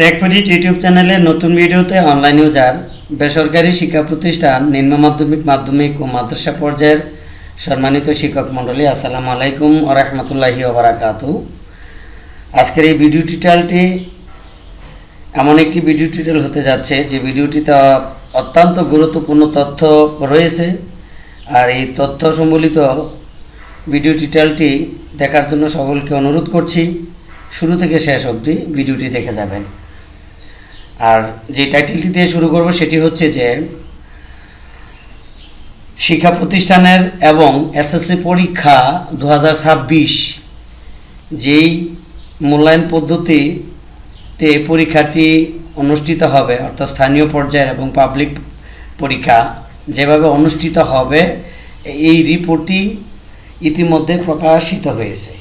টেকফিডিট YouTube চ্যানেলে নতুন ভিডিওতে অনলাইন ইউজার, বেসরকারি শিক্ষা প্রতিষ্ঠান, নিম্ন মাধ্যমিক মাধ্যমিক ও মাদ্রাসা পর্যায়ের সম্মানিত শিক্ষক মণ্ডলী, আসসালামু আলাইকুম ও রহমতুল্লাহি ওবরাকাতু আজকের এই ভিডিও টিউটোরিয়ালটি এমন একটি ভিডিও টিউটোরিয়াল হতে যাচ্ছে যে ভিডিওটিতে অত্যন্ত গুরুত্বপূর্ণ তথ্য রয়েছে আর এই তথ্য সম্বলিত ভিডিও টিউটোরিয়ালটি দেখার জন্য সকলকে অনুরোধ করছি। শুরু থেকে শেষ অবধি ভিডিওটি দেখে যাবেন। আর যে টাইটেলটি দিয়ে শুরু করব সেটি হচ্ছে যে, শিক্ষা প্রতিষ্ঠানের এবং এসএসসি পরীক্ষা দু হাজার ছাব্বিশ যেই মূল্যায়ন পদ্ধতিতে পরীক্ষাটি অনুষ্ঠিত হবে, অর্থাৎ স্থানীয় পর্যায়ের এবং পাবলিক পরীক্ষা যেভাবে অনুষ্ঠিত হবে, এই রিপোর্টটি ইতিমধ্যে প্রকাশিত হয়েছে।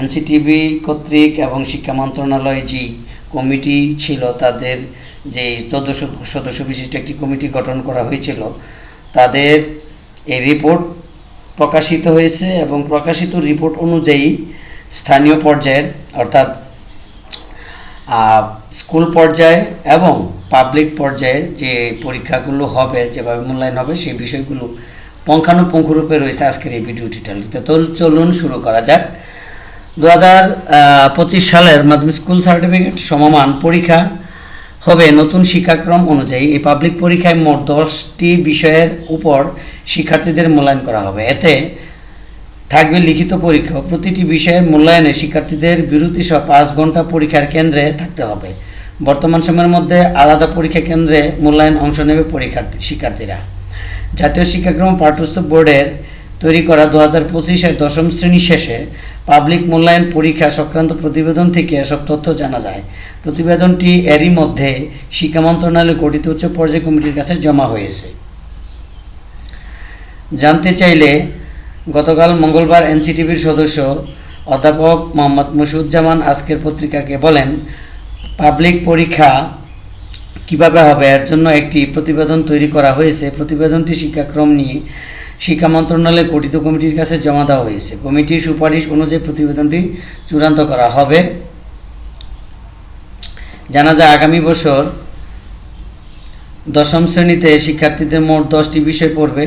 এনসিটিভি কর্তৃক এবং শিক্ষা মন্ত্রণালয় যে কমিটি ছিল, তাদের যে চোদ্দ সদস্য বিশিষ্ট একটি কমিটি গঠন করা হয়েছিল, তাদের এই রিপোর্ট প্রকাশিত হয়েছে এবং প্রকাশিত রিপোর্ট অনুযায়ী স্থানীয় পর্যায়ের, অর্থাৎ স্কুল পর্যায়ে এবং পাবলিক পর্যায়ে যে পরীক্ষাগুলো হবে, যেভাবে মূল্যায়ন হবে, সেই বিষয়গুলো পুঙ্খানুপুঙ্খরূপে রয়েছে আজকের এই ভিডিও টিউটোরিয়ালটিতে। তো চলুন শুরু করা যাক। দু হাজার পঁচিশ সালের মাধ্যমিক স্কুল সার্টিফিকেট সমমান পরীক্ষা হবে নতুন শিক্ষাক্রম অনুযায়ী। এই পাবলিক পরীক্ষায় মোট দশটি বিষয়ের উপর শিক্ষার্থীদের মূল্যায়ন করা হবে। এতে থাকবে লিখিত পরীক্ষা। প্রতিটি বিষয়ের মূল্যায়নে শিক্ষার্থীদের বিরতি সহ পাঁচ ঘণ্টা পরীক্ষার কেন্দ্রে থাকতে হবে। বর্তমান সময়ের মধ্যে আলাদা পরীক্ষা কেন্দ্রে মূল্যায়ন অংশ নেবে পরীক্ষার্থী শিক্ষার্থীরা। জাতীয় শিক্ষাক্রম পাঠ্যপুস্তক বোর্ডের তৈরি করা দু হাজার পঁচিশের দশম শ্রেণি শেষে পাবলিক মূল্যায়ন পরীক্ষা সংক্রান্ত প্রতিবেদন থেকে এসব তথ্য জানা যায়। প্রতিবেদনটি এরই মধ্যে শিক্ষা মন্ত্রণালয় গঠিত উচ্চ পর্যায় কমিটির কাছে জমা হয়েছে। জানতে চাইলে গতকাল মঙ্গলবার এনসিটিভির সদস্য অধ্যাপক মোহাম্মদ মুসুজ্জামান আজকের পত্রিকাকে বলেন, পাবলিক পরীক্ষা কীভাবে হবে? এর জন্য একটি প্রতিবেদন তৈরি করা হয়েছে। প্রতিবেদনটি শিক্ষাক্রম নিয়ে শিক্ষা মন্ত্রণালয় গঠিত কমিটির কাছে জমা দেওয়া হয়েছে। কমিটির সুপারিশ অনুযায়ী প্রতিবেদনটি চূড়ান্ত করা হবে। জানা যায়, আগামী বছর দশম শ্রেণীতে শিক্ষার্থীদের মোট দশটি বিষয় পড়বে।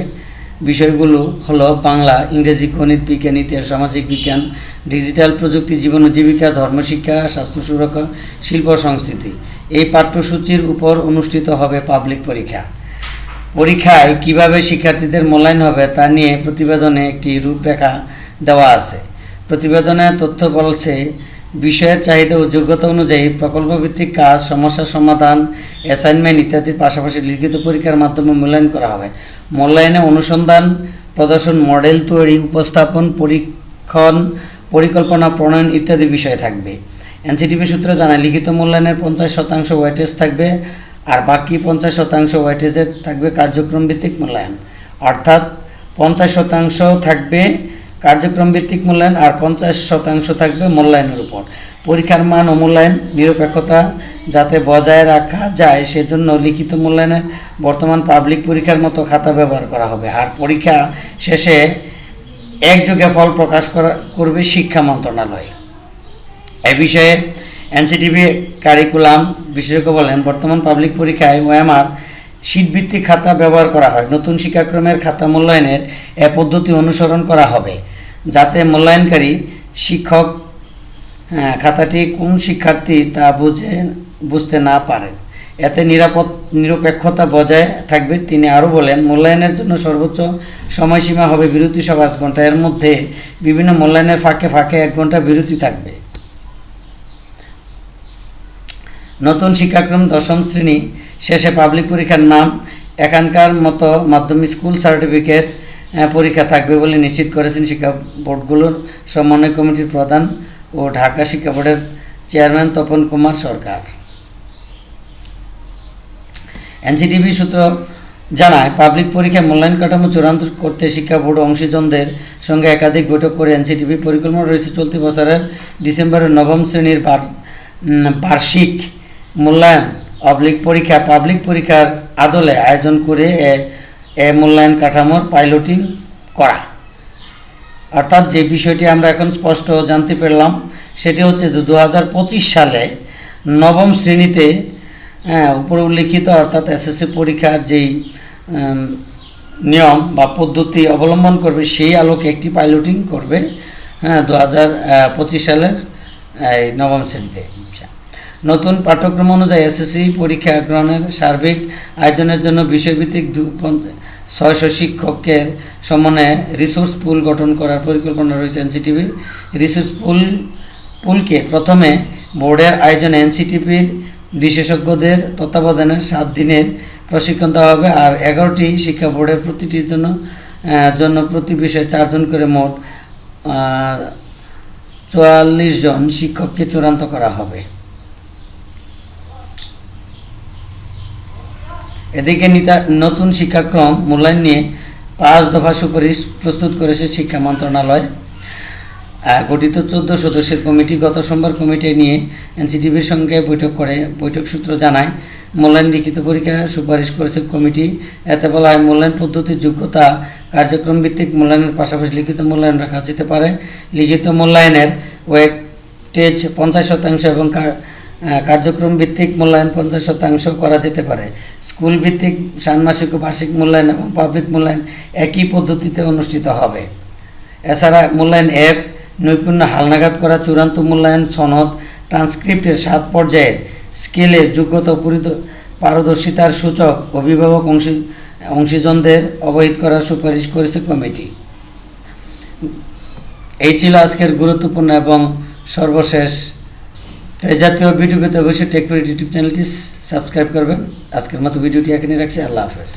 বিষয়গুলো হলো বাংলা, ইংরেজি, গণিত বিজ্ঞান, ইতিহাস, সামাজিক বিজ্ঞান, ডিজিটাল প্রযুক্তি, জীবন ও জীবিকা, ধর্মশিক্ষা, স্বাস্থ্য সুরক্ষা, শিল্প সংস্কৃতি। এই পাঠ্যসূচির উপর অনুষ্ঠিত হবে পাবলিক পরীক্ষা। পরীক্ষায় কীভাবে শিক্ষার্থীদের মূল্যায়ন হবে তা নিয়ে প্রতিবেদনে একটি রূপরেখা দেওয়া আছে। প্রতিবেদনে তথ্য বলছে, বিষয়ের চাহিদা ও যোগ্যতা অনুযায়ী প্রকল্পভিত্তিক কাজ, সমস্যা সমাধান, অ্যাসাইনমেন্ট ইত্যাদির পাশাপাশি লিখিত পরীক্ষার মাধ্যমে মূল্যায়ন করা হবে। মূল্যায়নে অনুসন্ধান, প্রদর্শন, মডেল তৈরি, উপস্থাপন, পরীক্ষণ, পরিকল্পনা, প্রণয়ন ইত্যাদি বিষয় থাকবে। এনসিটিভি সূত্র জানায়, লিখিত মূল্যায়নের পঞ্চাশ শতাংশ ওয়েটেজ থাকবে। আর বাকি পঞ্চাশ শতাংশ ওয়েটেজে থাকবে কার্যক্রম ভিত্তিক মূল্যায়ন। অর্থাৎ পঞ্চাশ শতাংশ থাকবে কার্যক্রম ভিত্তিক মূল্যায়ন আর পঞ্চাশ শতাংশ থাকবে মূল্যায়নের উপর। পরীক্ষার মান ও মূল্যায়ন নিরপেক্ষতা যাতে বজায় রাখা যায়, সেজন্য লিখিত মূল্যায়নের বর্তমান পাবলিক পরীক্ষার মতো খাতা ব্যবহার করা হবে। আর পরীক্ষা শেষে একযোগে ফল প্রকাশ করা, করবে শিক্ষা মন্ত্রণালয়। এ বিষয়ে এনসিটিভি কারিকুলাম বিশেষজ্ঞ বলেন বর্তমান পাবলিক পরীক্ষায় ওএমআর শীতভিত্তিক খাতা ব্যবহার করা হয়। নতুন শিক্ষাক্রমের খাতা মূল্যায়নের এ পদ্ধতি অনুসরণ করা হবে যাতে মূল্যায়নকারী শিক্ষক হ্যাঁ, খাতাটি কোন শিক্ষার্থী তা বুঝে বুঝতে না পারেন এতে নিরাপদ নিরপেক্ষতা বজায় থাকবে। তিনি আরও বলেন মূল্যায়নের জন্য সর্বোচ্চ সময়সীমা হবে বিরতি সহ পাঁচ ঘণ্টা। এর মধ্যে বিভিন্ন মূল্যায়নের ফাঁকে ফাঁকে এক ঘণ্টা বিরতি থাকবে। নতুন শিক্ষাক্রম দশম শ্রেণি শেষে পাবলিক পরীক্ষার নাম এখানকার মতো মাধ্যমিক স্কুল সার্টিফিকেট পরীক্ষা থাকবে বলে নিশ্চিত করেছেন শিক্ষা বোর্ডগুলোর সমন্বয় কমিটির প্রধান ও ঢাকা শিক্ষা বোর্ডের চেয়ারম্যান তপন কুমার সরকার। এনসিটিভি সূত্র জানায় পাবলিক পরীক্ষায় মূল্যায়ন কাঠামো চূড়ান্ত করতে শিক্ষা বোর্ড অংশীজনদের সঙ্গে একাধিক বৈঠক করে এনসিটিভি পরিকল্পনা রয়েছে চলতি বছরের ডিসেম্বরের নবম শ্রেণির বার্ষিক মূল্যায়ন পাবলিক পরীক্ষা পাবলিক পরীক্ষার আদলে আয়োজন করে এ মূল্যায়ন কাঠামোর পাইলটিং করা অর্থাৎ যে বিষয়টি আমরা এখন স্পষ্ট জানতে পারলাম, সেটি হচ্ছে দু হাজার পঁচিশ সালে নবম শ্রেণীতে উপরে উল্লেখিত অর্থাৎ এসএসসি পরীক্ষার যেই নিয়ম বা পদ্ধতি অবলম্বন করবে, সেই আলোকে একটি পাইলটিং করবে হ্যাঁ দু হাজার পঁচিশ সালের, এই নবম শ্রেণীতে। নতুন পাঠ্যক্রম অনুযায়ী এসএসসি পরীক্ষা গ্রহণের সার্বিক আয়োজনের জন্য বিষয়ভিত্তিক দু- ছয়শো শিক্ষকের সমন্বয়ে রিসোর্স পুল গঠন করার পরিকল্পনা রয়েছে এনসিটিভির রিসোর্স পুল পুলকে প্রথমে বোর্ডের আয়োজনে এনসিটিভির বিশেষজ্ঞদের তত্ত্বাবধানে সাত দিনের প্রশিক্ষণ দেওয়া হবে আর এগারোটি শিক্ষা বোর্ডের প্রতিটির জন্য জন্য প্রতি বিষয়ে চারজন করে মোট চুয়াল্লিশ জন শিক্ষককে চূড়ান্ত করা হবে। এদিকে নিতা- নতুন শিক্ষাক্রম মূল্যায়ন নিয়ে পাঁচ দফা সুপারিশ প্রস্তুত করেছে শিক্ষা মন্ত্রণালয়। গঠিত চোদ্দ সদস্যের কমিটি গত সোমবার কমিটি নিয়ে এনসিটিভির সঙ্গে বৈঠক করে, বৈঠক সূত্র জানায়, মূল্যায়ন লিখিত পরীক্ষা সুপারিশ করেছে কমিটি। এতে বলা হয়, মূল্যায়ন পদ্ধতির যোগ্যতা, কার্যক্রম ভিত্তিক মূল্যায়নের পাশাপাশি লিখিত মূল্যায়ন রাখা যেতে পারে। লিখিত মূল্যায়নের ওয়েটেজ পঞ্চাশ শতাংশ এবং কার্যক্রম ভিত্তিক মূল্যায়ন পঞ্চাশ শতাংশ করা যেতে পারে। স্কুল ভিত্তিক ষান্মাসিক ও বার্ষিক মূল্যায়ন এবং পাবলিক মূল্যায়ন একই পদ্ধতিতে অনুষ্ঠিত হবে। এছাড়া মূল্যায়ন অ্যাপ নৈপুণ্য হালনাগাদ করা, চূড়ান্ত মূল্যায়ন সনদ, ট্রান্সক্রিপ্টের সাত পর্যায়ের স্কেলে যোগ্যতা পারদর্শিতার সূচক অভিভাবক অংশী অংশীজনদের অবহিত করার সুপারিশ করেছে কমিটি। এই ছিল আজকের গুরুত্বপূর্ণ এবং সর্বশেষ এই জাতীয় ভিডিও পেতে অবশ্যই টেকপুরি ইউটিউব চ্যানেলটি সাবস্ক্রাইব করবেন। আজকের মতো ভিডিওটি এখানে রাখছি। আল্লাহ হাফেজ।